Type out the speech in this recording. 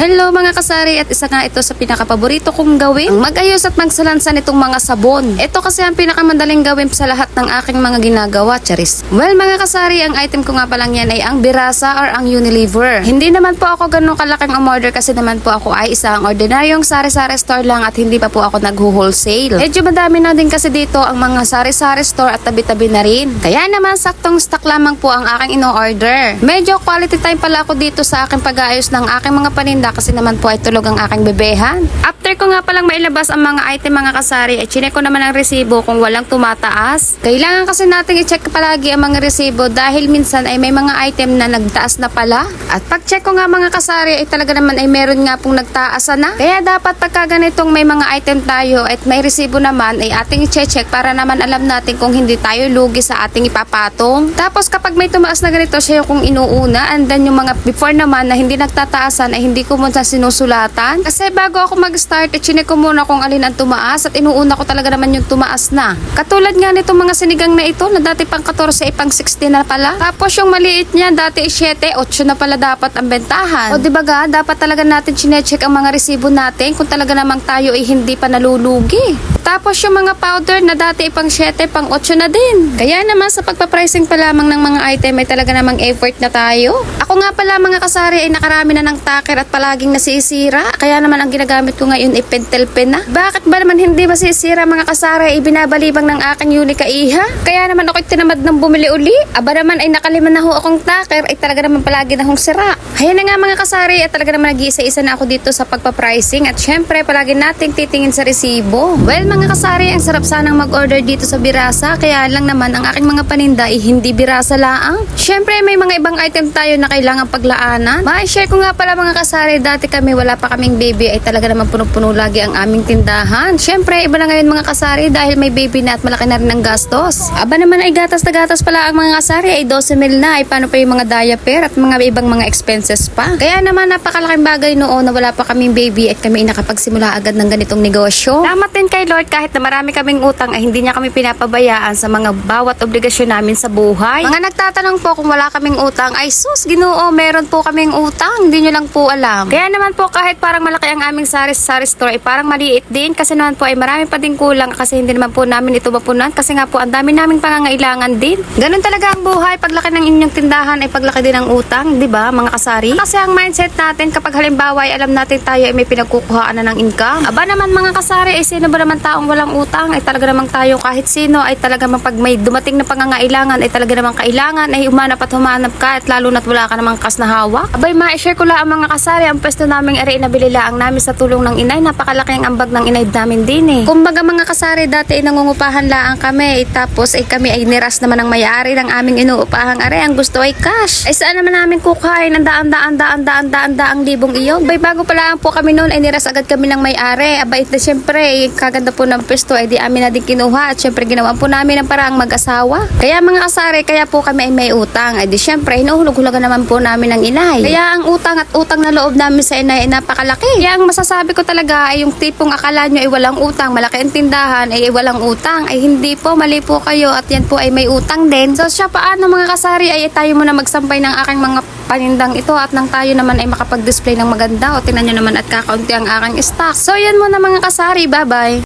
Hello mga kasari at isa nga ito sa pinakapaborito kong gawin. Ang mag-ayos at magsalansan itong mga sabon. Ito kasi ang pinakamadaling gawin sa lahat ng aking mga ginagawa, charis. Well mga kasari, ang item ko nga palang yan ay ang Birasa or ang Unilever. Hindi naman po ako ganun kalaking umorder kasi naman po ako ay isang ordinaryong sari-sari store lang at hindi pa po ako nag-wholesale. Medyo madami na din kasi dito ang mga sari-sari store at tabi-tabi na rin. Kaya naman saktong stock lamang po ang aking ino-order. Medyo quality time pala ako dito sa aking pag-aayos ng aking mga paninda kasi naman po ay tulog ang aking bebehan. After ko nga palang mailabas ang mga item mga kasari, ay chinek ko naman ang resibo kung walang tumataas. Kailangan kasi natin i-check palagi ang mga resibo dahil minsan ay may mga item na nagtaas na pala. At pag-check ko nga mga kasari ay talaga naman ay meron nga pong nagtaasa na. Kaya dapat pagka ganitong may mga item tayo at may resibo naman ay ating i-check para naman alam natin kung hindi tayo lugi sa ating ipapatong. Tapos kapag may tumaas na ganito siya yung kung inuuna and then yung mga before naman na hindi nagtataasan ay hindi ko muna sinusulatan. Kasi bago ako mag-start, ichinek ko muna kung alin ang tumaas at inuuna ko talaga naman yung tumaas na. Katulad nga nitong mga sinigang na ito na dati pang 14 ay pang 16 na pala. Tapos yung maliit niya dati ay 7, 8 na pala dapat ang bentahan. O di ba ga, dapat talaga natin chinecheck ang mga resibo natin kung talaga namang tayo ay hindi pa nalulugi. Tapos yung mga powder na dati pang 7, pang 8 na din. Kaya naman sa pagpapricing pa lamang ng mga item ay talaga namang effort na tayo. Ako nga pala mga kasari ay nakarami na ng taker at palaging nasisira. Kaya naman ang ginagamit ko ngayon ay pentel pen na. Bakit ba naman hindi masisira mga kasari ay binabalibang ng aking Unica Iha? Kaya naman ako'y tinamad ng bumili uli. Aba naman ay nakaliman na ho akong taker ay talaga naman palagi na hong sira. Kaya na nga mga kasari at talaga naman nag-iisa-isa na ako dito sa pagpapricing at syempre palagi nating titingin sa resibo. Well mga kasari, ang sarap sanang mag-order dito sa Birasa kaya lang naman ang aking mga paninda ay hindi Birasa laang. Syempre may mga ibang item tayo na kailangan paglaanan. Ma-share ko nga pala mga kasari, dati kami wala pa kaming baby ay talaga naman puno-puno lagi ang aming tindahan. Syempre iba na ngayon mga kasari dahil may baby na at malaki na rin ang gastos. Aba naman ay gatas na gatas pala ang mga kasari ay 12 mil na ay paano pa yung mga diaper at mga ibang mga expenses pa. Kaya naman napakalaking bagay noon na wala pa kaming baby at kami ay nakapagsimula agad ng ganitong negosyo. Salamat din kay Lord kahit na marami kaming utang ay hindi niya kami pinapabayaan sa mga bawat obligasyon namin sa buhay. Mga nagtatanong po kung wala kaming utang ay sus ginoo meron po kaming utang hindi nyo lang po alam. Kaya naman po kahit parang malaki ang aming sari-sari store ay parang maliit din kasi naman po ay marami pa din kulang kasi hindi naman po namin ito mapunan kasi nga po ang dami naming pangangailangan din. Ganun talaga ang buhay paglaki ng inyong tindahan ay paglaki din ng utang, di ba mga kasari? Kasi ang mindset natin kapag halimbawa ay alam natin tayo ay may pinagkukuhaan na ng income. Aba naman mga kasari ay sino ba naman taong walang utang ay talaga namang tayo kahit sino ay talaga namang pag may dumating na pangangailangan ay talaga namang kailangan ay humanap at humanap ka at lalo na't wala ka namang kas na hawak. Abay ma-share ko lang ang mga kasari ang pwesto naming ari nabili lang namin sa tulong ng inay napakalaking ambag ng inay namin din eh. Kumbaga mga kasari dati ay nangungupahan lang kami eh, tapos ay kami ay niras naman ng may-ari ng aming inuupahang are ang gusto ay cash. Ay saan naman namin kukain ang daan daan daan daan daan daang libong iyon. Bay bago pa lang po kami noon ay niras agad kami ng may-ari. Abay ito syempre eh, kaganda po ng pwesto ay di amin na din kinuha at syempre ginawa po namin ang paraang mag-asawa. Kaya mga kasari kaya po kami ay may utang. Ay di syempre hinuhulog-hulagan naman po namin ng inay. Kaya ang utang at utang na loob namin sa inay ay napakalaki. Kaya ang masasabi ko talaga ay yung tipong akala nyo ay walang utang, malaki ang tindahan ay walang utang. Ay hindi po, mali po kayo at yan po ay may utang din. So siya paano mga kasari ay tayo muna magsampay ng aking mga panindang ito at nang tayo naman ay makapag-display ng maganda o tinan nyo naman at kakaunti ang aking stock. So yan muna mga kasari, bye bye!